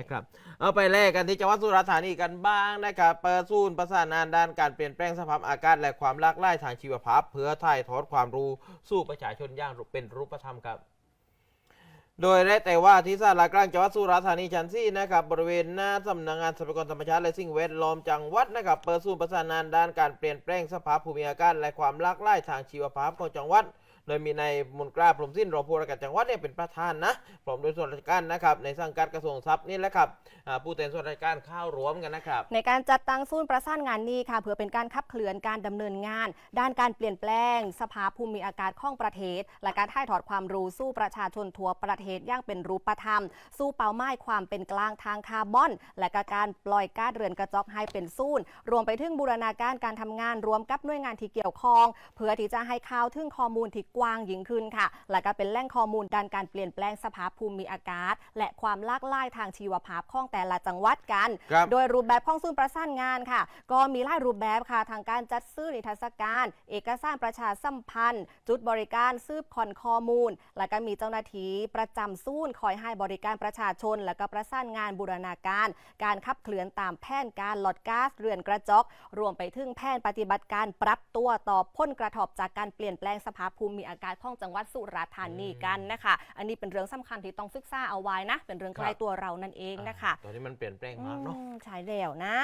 นะครับเอาไปแลกกันที่จังหวัดสุราษฎร์ธานีกันบ้างนะครับเปิดศูนย์ประสานงานด้านการเปลี่ยนแปลงสภาพอากาศและความหลากหลายทางชีวภาพ เพื่อถ่ายทอดความรู้สู่ประชาชนอย่างเป็นรูปธรรมครับ โดยได้แต่ว่าที่สารากลางจังหวัดสุราษฎร์ธานีชั้นสี่นะครับบริเวณหน้าสำนักงานทรัพยากรธรรมชาติและสิ่งแวดล้อมจังหวัดนะครับเปิดศูนย์ประสานงานด้านการเปลี่ยนแปลงสภาพภูมิอากาศและความหลากหลายทางชีวภาพของจังหวัด โดยมีนายมนตราพรมสิ้นรองผู้ว่าราชการจังหวัดเนี่ยเป็นประธานนะพร้อมโดยส่วนราชการนะครับในสังกัดกระทรวงทรัพย์นี่แหละครับอ่าผู้แทนส่วนราชการเข้ารวมกันนะครับ ในการจัดตั้งศูนย์ประสานงานนี้ค่ะเพื่อเป็นการขับเคลื่อนการดำเนินงาน ด้านการเปลี่ยนแปลง สภาพภูมิอากาศของประเทศ และการถ่ายทอดความรู้สู้ประชาชนทั่วประเทศอย่างเป็นรูปธรรม สู้เป้าหมายความเป็นกลางทางคาร์บอน และก็การปล่อยก๊าซเรือนกระจกให้เป็นศูนย์รวมไปถึงบูรณาการการทำงานรวมกับหน่วยงานที่เกี่ยวข้อง เพื่อที่จะให้ข่าวถึงข้อมูลที่กว้างยิ่งขึ้นค่ะ และก็เป็นแหล่งข้อมูลด้านการเปลี่ยนแปลงสภาพภูมิอากาศ และความหลากหลายทางชีวภาพของแต่ละจังหวัดกัน ครับ โดยรูปแบบของศูนย์ประสานงานค่ะ ก็มีหลายรูปแบบค่ะทางการจัดซื้อนิทรรศการ เอกสารประชาสัมพันธ์ จุดบริการซืบคอนข้อมูล และก็มีเจ้าหน้าที่ประจำศูนย์คอยให้บริการประชาชน และก็ประสานงานบูรณาการ การขับเคลื่อนตามแผนการลดก๊าซเรือนกระจก รวมไปถึงแผนปฏิบัติการปรับตัวต่อพ้นกระทบจากการเปลี่ยนแปลงสภาพภูมิอากาศของจังหวัดสุราษฎร์ธานีกันนะคะ อันนี้เป็นเรื่องสำคัญที่ต้องศึกษาเอาไว้นะ เป็นเรื่องใกล้ตัวเรานั่นเองนะคะ ตอนนี้มันเปลี่ยนแปลงมากเนาะอืมใช่แล้วนะ